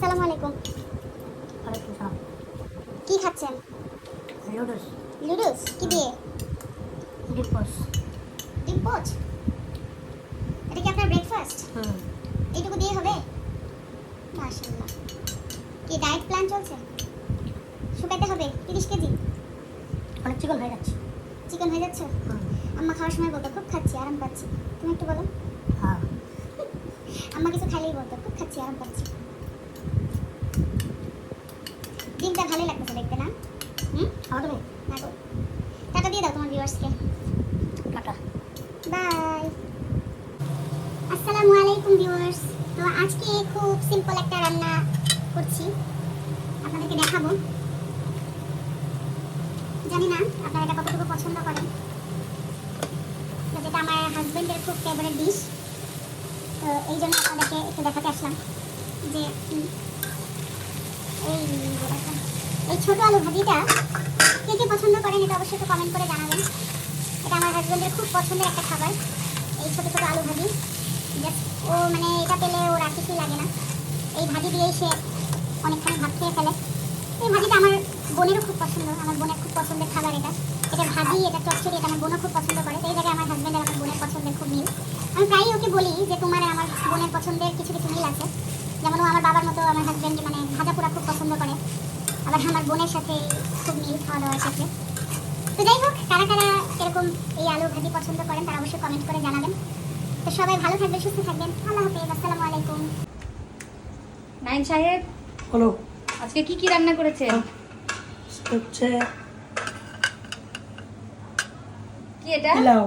আসসালামু আলাইকুম। ওয়ালাইকুম সালাম। কি খাচ্ছেন? লুডুস লুডুস কি দিয়ে? ডিপোস ডিম পোচ? এটা কি আপনার ব্রেকফাস্ট হুম। এইটুকু দিয়ে হবে? মাশাআল্লাহ। কি ডায়েট প্ল্যান চলছে? শুকাতে হবে? তিরিশ কেজি? অনেক চিকন হয়ে যাচ্ছে। চিকেন হয়ে যাচ্ছে? আম্মা খাওয়ার সময় বলতো খুব খাচ্ছি আরাম পাচ্ছি। তুমি একটু বলো। হ্যাঁ। আম্মা কিছু খাইলেই বলতো খুব খাচ্ছি আরাম পাচ্ছি। ডিমটা ভালোই লাগতেছে দেখতে না? হুম? খাওয়া তুমি? না গো। টাটা দিয়ে দাও তোমার ভিউয়ার্সকে টাটা। বাই আসসালামু আলাইকুম ভিউয়ার্স তো আজকে খুব সিম্পল একটা রান্না করছি। আপনাদেরকে দেখাবো। জানি না আপনারা এটা কতটুকু পছন্দ করেন। যেটা আমার হাজবেন্ডের খুব ফেভারিট ডিশ তো এই জন্য আপনাদেরকে একটু দেখাতে আসলাম যে এই ছোট আলু ভাজিটা কে কে পছন্দ করেন এটা অবশ্যই একটু কমেন্ট করে জানাবেন। এটা আমার হাজবেন্ডের খুব পছন্দের একটা খাবার, এই ছোট ছোট আলু ভাজি। ও মানে এটা পেলে ওর আর কিছুই লাগে না। এই ভাজি দিয়েই সে অনেকখানি ভাত খেয়ে ফেলে। এই ভাজিটা আমার বোনেরও খুব পছন্দ, আমার বোনের খুব পছন্দের খাবার এটা। এটা ভাজি, এটা চচ্চড়ি, এটা আমার বোনও খুব পছন্দ করে। এই জায়গায় আমার হাজবেন্ড আর আমার বোনের পছন্দের খুব মিল। আমি প্রায়ই ওকে বলি যে তোমার আমার বোনের পছন্দের কিছু কিছু মিল আছে। যেমন ও আমার বাবার মতো আমার হাজবেন্ড মানে ভাজা পোড়া খুব পছন্দ করে। আবার আমার বোনের সাথে খুব মিল খাওয়া দাওয়ার ক্ষেত্রে তো যাই হোক কারা কারা এরকম এই আলু ভাজি পছন্দ করেন তারা অবশ্যই কমেন্ট করে জানাবেন। তো সবাই ভালো থাকবেন সুস্থ থাকবেন। আল্লাহ হাফেজ আসসালামু আলাইকুম। নাইন সাহেব হলো আজকে কি কি রান্না করেছে হচ্ছে কি এটা? পোলাও।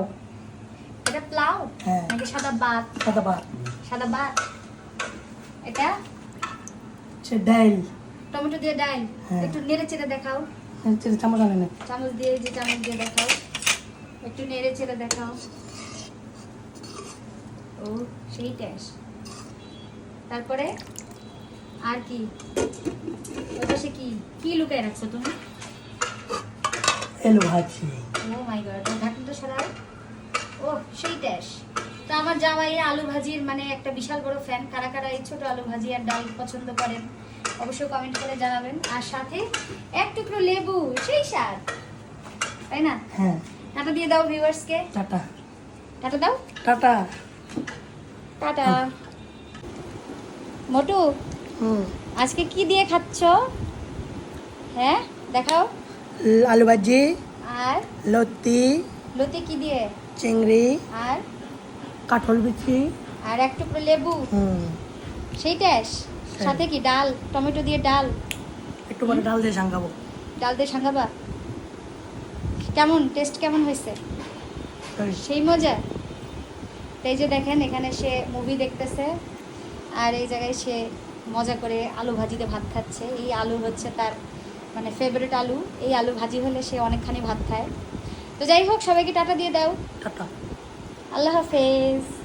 এটা প্লাউ হ্যাঁ। নাকি সাদা ভাত? সাদা ভাত। সাদা ভাত। এটা? হচ্ছে ডাইল। টমেটো দিয়ে ডাল হ্যাঁ। একটু নেড়ে চেড়ে দেখাও। হচ্ছে চামচ আনে না চামচ দিয়ে যে চামচ দিয়ে দেখাও। একটু নেড়ে চেড়ে দেখাও। ও সেই ট্যাস তারপরে আর কি? ওই পাশে কি? কি লুকায় রাখছো তুমি? এলো ভাজি ও মাই গড ঢাকনাটা সরাও। ও সেই ট্যাস তো আমার জামাই আলু ভাজির মানে একটা বিশাল বড় ফ্যান কারা কারা এই ছোট আলু ভাজি আর ডাল পছন্দ করেন অবশ্যই কমেন্ট করে জানাবেন। আর সাথে এক টুকরো লেবু সেই স্বাদ। তাই না? হ্যাঁ। টাটা দিয়ে দাও ভিউয়ার্সকে টাটা। টাটা দাও। টাটা। টাটা। মোটু হুম। আজকে কি দিয়ে খাচ্ছ? হ্যাঁ দেখাও। আলু ভাজি আর? লতি লতি কি দিয়ে? চিংড়ি আর? কাঠল বিচি। আর এক টুকরো লেবু। হুম। সেই ট্যাস হ্যাঁ। সাথে কি ডাল? টমেটো দিয়ে ডাল। একটু পরে ডাল দিয়ে সাঙ্গাবো। ডাল দিয়ে সাঙ্গাবা? কেমন? টেস্ট কেমন হয়েছে? সেই মজা? এই যে দেখেন এখানে সে মুভি দেখতেছে। আর এই জায়গায় সে মজা করে আলু ভাজিতে ভাত খাচ্ছে। এই আলু হচ্ছে তার মানে ফেভারিট আলু। এই আলু ভাজি হলে সে অনেকখানি ভাত খায়। তো যাই হোক সবাইকে টাটা দিয়ে দাও। টাটা। আল্লাহ হাফেজ।